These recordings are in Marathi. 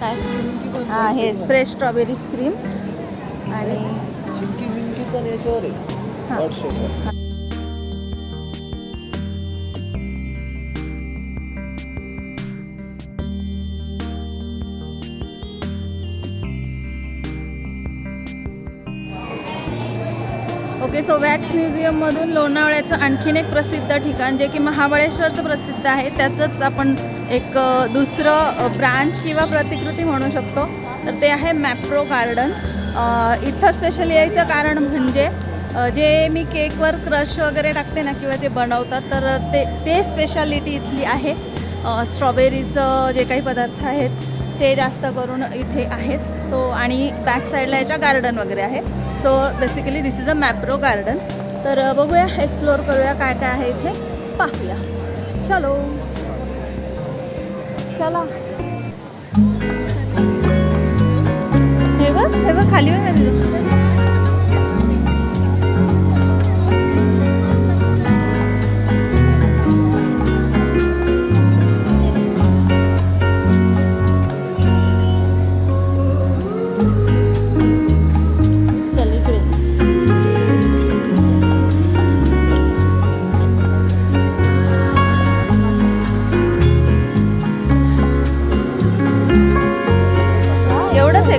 काय? हा हे फ्रेश स्ट्रॉबेरी क्रीम. आणि हा. ओके सो वॅक्स म्युझियममधून लोणावळ्याचं आणखीन एक प्रसिद्ध ठिकाण जे की महाबळेश्वरचं प्रसिद्ध आहे त्याचंच आपण एक दुसरं ब्रांच किंवा प्रतिकृती म्हणू शकतो. तर ते आहे मॅप्रो गार्डन. इथं स्पेशल यायचं कारण म्हणजे जे मी केकवर क्रश वगैरे टाकते ना किंवा जे बनवतात तर ते ते स्पेशालिटी इथली आहे. स्ट्रॉबेरीचं जे काही पदार्थ आहेत ते जास्त करून इथे आहेत. सो आणि बॅक साईडला याच्या गार्डन वगैरे आहे. So basically this is a Mapro garden तर बघूया एक्सप्लोअर करूया काय काय आहे इथे. पाहूया. चलो. चला. हे बघ हे बघ खाली बघ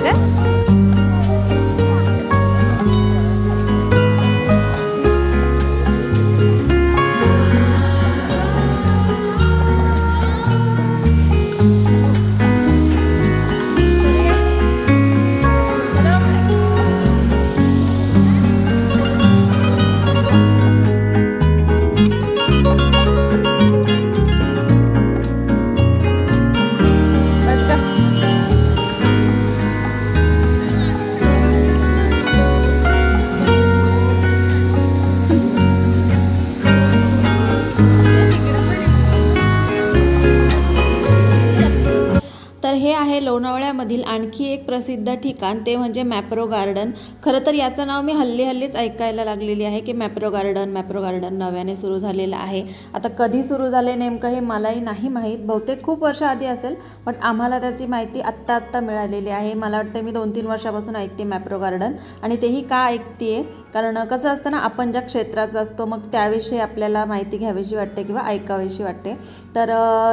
एवढंच हे आहे लोणावळ्यामधील आणखी एक प्रसिद्ध ठिकाण ते म्हणजे मॅप्रो गार्डन. खरं तर याचं नाव मी हल्ली हल्लीच ऐकायला लागलेली आहे की मॅप्रो गार्डन मॅप्रो गार्डन नव्याने सुरू झालेलं आहे. आता कधी सुरू झाले नेमकं हे मलाही नाही माहीत. बहुतेक खूप वर्ष आधी असेल पण आम्हाला त्याची माहिती आत्ता आत्ता मिळालेली आहे. मला वाटतं मी दोन तीन वर्षापासून ऐकते मॅप्रो गार्डन आणि तेही का ऐकते कारण कसं असतं ना आपण ज्या क्षेत्रात असतो मग त्याविषयी आपल्याला माहिती घ्यावीशी वाटते किंवा ऐकावीशी वाटते. तर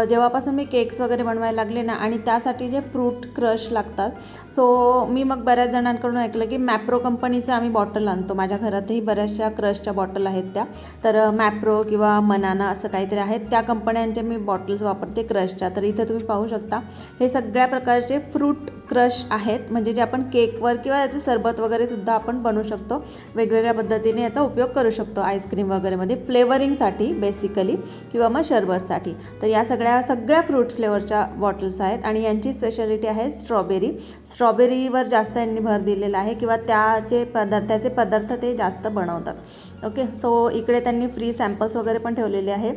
जेव्हापासून मी केक्स वगैरे बनवायला लागले ना आणि त्यासाठी जे फ्रूट क्रश लागतात. सो मी मग बऱ्याच जणांकडून ऐकलं की मॅप्रो कंपनीचं आम्ही बॉटल आणतो. माझ्या घरातही बऱ्याचशा क्रशच्या बॉटल आहेत त्या. तर मॅप्रो किंवा मनाना असं काहीतरी आहेत. त्या कंपन्यांच्या मी बॉटल्स वापरते क्रशच्या तर इथे तुम्ही पाहू शकता हे सगळ्या प्रकारचे फ्रूट क्रश आहेत. म्हणजे जे आपण केकवर किंवा याचे सरबत वगैरे सुद्धा आपण बनवू शकतो. वेगवेगळ्या पद्धतीने याचा उपयोग करू शकतो आईस्क्रीम वगैरेमध्ये फ्लेवरिंगसाठी बेसिकली किंवा मग शरबतसाठी. तर या सगळ्या सगळ्या फ्रूट फ्लेवरच्या बॉटल्स आहेत आणि यांची स्पेशालिटी आहे स्ट्रॉबेरी स्ट्रॉबेरीवर जास्त यांनी भर दिलेला आहे किंवा त्याचे पदार्थ त्याचे पदार्थ ते जास्त बनवतात. ओके सो इकडे त्यांनी फ्री सॅम्पल्स वगैरे पण ठेवलेले आहे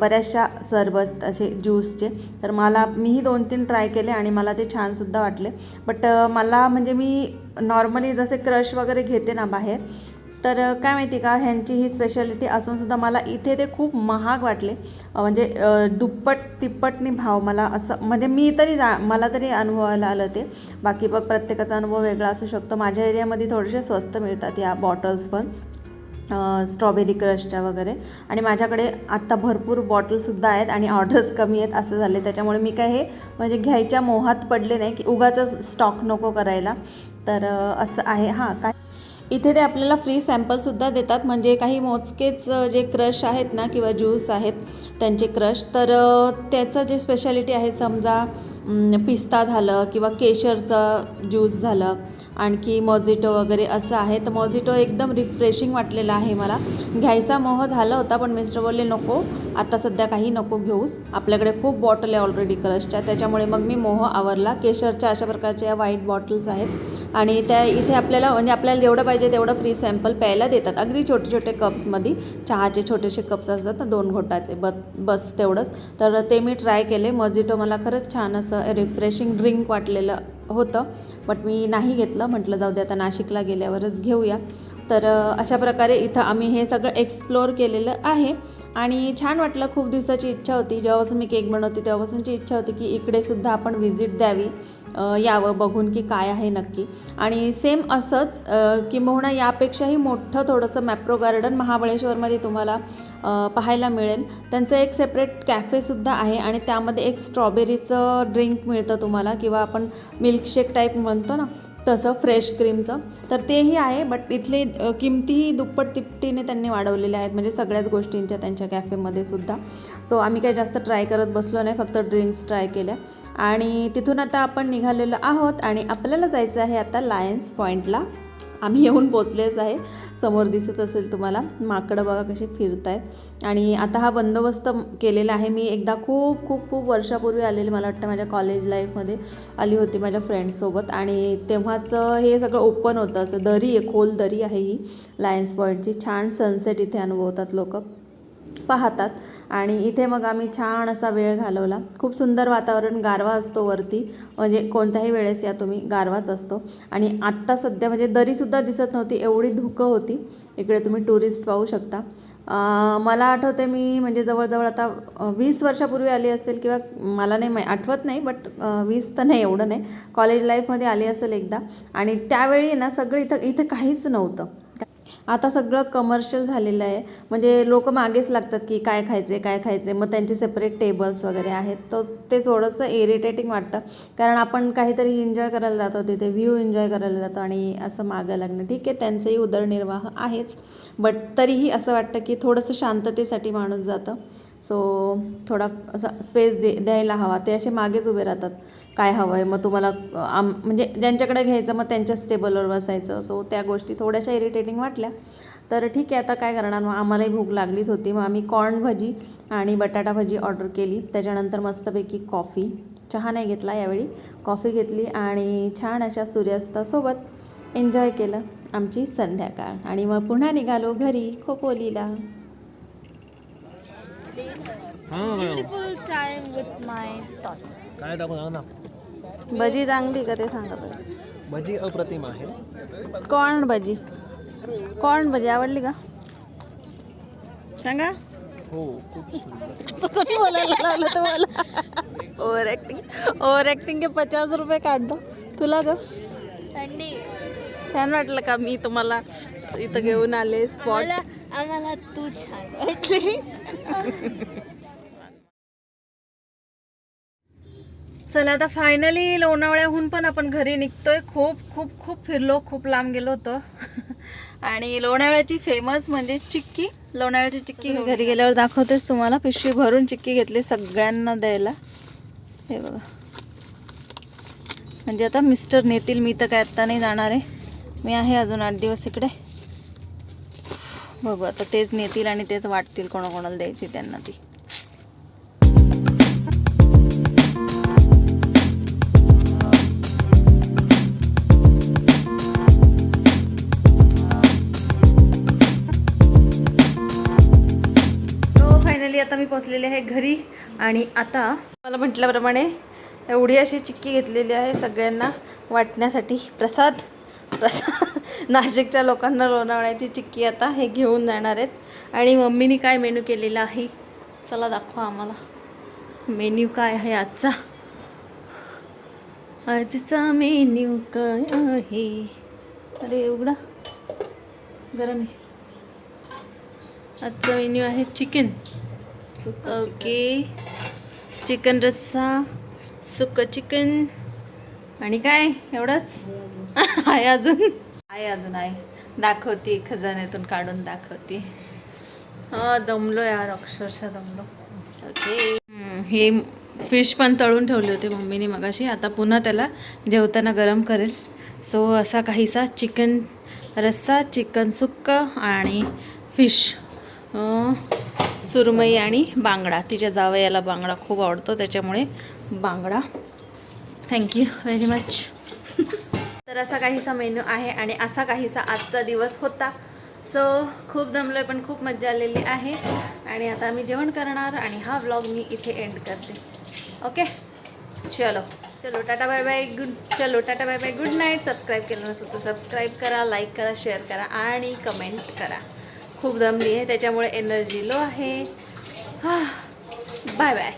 बऱ्याचशा सरबत असे ज्यूसचे तर मला मीही दोन तीन ट्राय केले आणि मला ते छानसुद्धा वाटले. बट मला म्हणजे मी नॉर्मली जसे क्रश वगैरे घेते ना बाहेर तर काय माहिती का ह्यांची ही स्पेशालिटी असूनसुद्धा मला इथे ते खूप महाग वाटले. म्हणजे दुप्पट तिप्पटनी भाव मला असं म्हणजे मी तरी जा मला तरी अनुभवायला आलं ते. बाकी बघ प्रत्येकाचा अनुभव वेगळा असू शकतो. माझ्या एरियामध्ये थोडेसे स्वस्त मिळतात या बॉटल्स पण. स्ट्रॉबेरी क्रशच्या वगैरे. आणि माझ्याकडे आत्ता भरपूर बॉटलसुद्धा आहेत आणि ऑर्डर्स कमी आहेत असं झाले त्याच्यामुळे मी काय हे म्हणजे घ्यायच्या मोहात पडले नाही की उगाच स्टॉक नको करायला. तर असं आहे. हां काय? इथे ते आपल्याला फ्री सॅम्पलसुद्धा देतात. म्हणजे काही मोजकेच जे क्रश आहेत ना किंवा ज्यूस आहेत त्यांचे क्रश तर त्याचं जे स्पेशालिटी आहे समजा पिस्ता झालं किंवा केशरचं ज्यूस झालं आणखी मॉझिटो वगैरे असं आहे. तर मॉझिटो एकदम रिफ्रेशिंग वाटलेला आहे मला. घ्यायचा मोह झाला होता पण मिस्टर बोलले नको आता सध्या काही नको घेऊस. आपल्याकडे खूप बॉटल आहे ऑलरेडी क्रशच्या त्याच्यामुळे मग मी मोह आवरला. केशरच्या अशा प्रकारच्या या व्हाईट बॉटल्स आहेत. आणि त्या इथे आपल्याला म्हणजे आपल्याला जेवढं पाहिजे तेवढं फ्री सॅम्पल प्यायला देतात. अगदी छोटे छोटे कप्समध्ये चहाचे छोटेसे कप्स असतात ना दोन घोटाचे. ब बस तेवढंच. तर ते मी ट्राय केले. मॉझिटो मला खरंच छान असं रिफ्रेशिंग ड्रिंक वाटलेलं होतं. बट मी नाही घेतलं. म्हटलं जाऊ दे आता नाशिकला गेल्यावरच घेऊया. तर अशा प्रकारे इथं आम्ही हे सगळं एक्सप्लोअर केलेलं आहे. आणि छान वाटलं. खूप दिवसाची इच्छा होती. जेव्हापासून मी केक बनवते तेव्हापासूनची इच्छा होती की इकडेसुद्धा आपण व्हिजिट द्यावी. यावं बघून की काय आहे नक्की. आणि सेम असंच किंबहुना यापेक्षाही मोठं थोडंसं मॅप्रो गार्डन महाबळेश्वरमध्ये तुम्हाला पाहायला मिळेल. त्यांचं एक सेपरेट कॅफेसुद्धा आहे आणि त्यामध्ये एक स्ट्रॉबेरीचं ड्रिंक मिळतं तुम्हाला किंवा आपण मिल्कशेक टाईप म्हणतो ना तसं फ्रेश क्रीमचं तर तेही आहे बट इथले किमतीही दुप्पट तिपटीने त्यांनी वाढवलेल्या आहेत म्हणजे सगळ्याच गोष्टींच्या त्यांच्या कॅफेमध्ये सुद्धा. सो आम्ही काही जास्त ट्राय करत बसलो नाही फक्त ड्रिंक्स ट्राय केल्या. आणि तिथून आता आपण निघालेलो आहोत आणि आपल्याला जायचं आहे आता लायन्स पॉईंटला आम्ही येऊन पोचलेच आहे. समोर दिसत असेल तुम्हाला. माकडं बघा कशी फिरत आहेत आणि आता हा बंदोबस्त केलेला आहे. मी एकदा खूप खूप खूप वर्षापूर्वी आलेली मला वाटतं माझ्या कॉलेज लाईफमध्ये आली होती माझ्या फ्रेंड्ससोबत आणि तेव्हाच हे सगळं ओपन होतं. असं दरी आहे खोल दरी आहे ही लायन्स पॉईंटची छान सनसेट इथे अनुभवतात लोक. पाहतात. आणि इथे मग आम्ही छान असा वेळ घालवला. खूप सुंदर वातावरण गारवा असतो वरती. म्हणजे कोणत्याही वेळेस या तुम्ही गारवाच असतो. आणि आत्ता सध्या म्हणजे दरीसुद्धा दिसत नव्हती एवढी धुकं होती. इकडे तुम्ही टुरिस्ट पाहू शकता. मला आठवते मी म्हणजे जवळजवळ आता वीस वर्षापूर्वी आली असेल किंवा मला नाही आठवत नाही बट वीस तर नाही एवढं नाही. कॉलेज लाईफमध्ये आली असेल एकदा. आणि त्यावेळी ना सगळं इथं इथं काहीच नव्हतं. आता सगळं कमर्शियल झालेलं आहे. म्हणजे लोक मागेच लागतात की काय खायचे काय खायचे मग त्यांचे सेपरेट टेबल्स वगैरे आहेत. तर ते थोडंसं इरिटेटिंग वाटतं. कारण आपण काहीतरी एन्जॉय करायला जातो तिथे व्ह्यू एन्जॉय करायला जातो आणि असं मागं लागणं. ठीक आहे त्यांचंही उदरनिर्वाह आहेच. बट तरीही असं वाटतं की थोडंसं शांततेसाठी माणूस जातं. सो थोडा असा स्पेस दे द्यायला हवा. ते असे मागेच उभे राहतात. काय हवं आहे मग तुम्हाला आम म्हणजे ज्यांच्याकडे घ्यायचं मग त्यांच्याच टेबलवर बसायचं. सो त्या गोष्टी थोड्याशा इरिटेटिंग वाटल्या. तर ठीक आहे आता काय करणार? मग आम्हालाही भूक लागलीच होती. मग आम्ही कॉर्न भजी आणि बटाटा भजी ऑर्डर केली. त्याच्यानंतर मस्तपैकी कॉफी चहा नाही घेतला यावेळी. कॉफी घेतली आणि छान अशा सूर्यास्तासोबत एन्जॉय केलं आमची संध्याकाळ. आणि मग पुन्हा निघालो घरी खोपोलीला. Time with my daughter. काय टाकू सांग ना. भजी चांगली का ते सांगा बरं? भजी अप्रतिम आहे. कॉर्न भजी. कॉर्न भजी आवडली का? सांगा. हो खूप सुंदर. कोणी बोलायला लावलं तुम्हाला ओव्हर ॲक्टिंग ओव्हर ॲक्टिंग के पचास रुपये काढतो. तुला ग? थंडी. छान वाटलं का मी तुम्हाला इथं घेऊन आले स्पॉट आम्हाला तू छान वाटली. चला आता फायनली लोणावळ्याहून पण आपण घरी निघतोय. खूप खूप खूप फिरलो खूप लांब गेलो होतो. आणि लोणावळ्याची फेमस म्हणजे चिक्की. लोणावळ्याची चिक्की मी घरी गेल्यावर दाखवतेच तुम्हाला. पिशवी भरून चिक्की घेतली सगळ्यांना द्यायला. हे बघा. म्हणजे आता मिस्टर नेतील. मी तर काय आत्ता नाही जाणार आहे. मी आहे अजून आठ दिवस इकडे. बघू आता तेच नेतील आणि तेच वाटतील कोणाकोणाला द्यायची त्यांना ती. फायनली आता मी पोचलेले आहे घरी आणि आता मला म्हटल्याप्रमाणे एवढी अशी चिक्की घेतलेली आहे सगळ्यांना वाटण्यासाठी. प्रसाद प्रसाद नाशिकच्या लोकांना लोणावळ्याची चिक्की आता हे घेऊन जाणार आहेत. आणि मम्मीनी काय मेनू केलेला आहे? चला दाखवा आम्हाला. मेन्यू काय आहे आजचा? आजचा मेन्यू काय आहे? अरे उघडा. गरम आहे. आजचा मेन्यू आहे चिकन. ओके. चिकन रस्सा सुकं चिकन. आणि काय? एवढंच? आहे अजून. आहे अजून आहे. दाखवते खजान्यातून काढून दाखवते. हा दमलो यार अक्षरशः दमलो. ओके. हे फिश पण तळून ठेवले होते मम्मीने मगाशी. आता पुन्हा त्याला जेवताना गरम करेल. सो असा काहीसा चिकन रस्सा चिकन सुक्क आणि फिश सुरमई आणि बांगडा. तिच्या जावयाला बांगडा खूप आवडतो त्याच्यामुळे बांगडा. थँक्यू व्हेरी मच तर असा काहीसा मेन्यू आहे आणि असा काहीसा आजचा दिवस होता. सो खूप दमलोय पण खूप मजा आलेली आहे. आणि आता मी जेवण करणार आणि हा व्लॉग मी इथे एंड करते. ओके चलो. चलो टाटा बाय बाय गुड चलो tata bye bye good night subscribe केलं नसेल तर सबस्क्राईब करा लाईक करा शेअर करा आणि कमेंट करा. खूप दमली आहे त्याच्यामुळे एनर्जी लो आहे. Ah, bye bye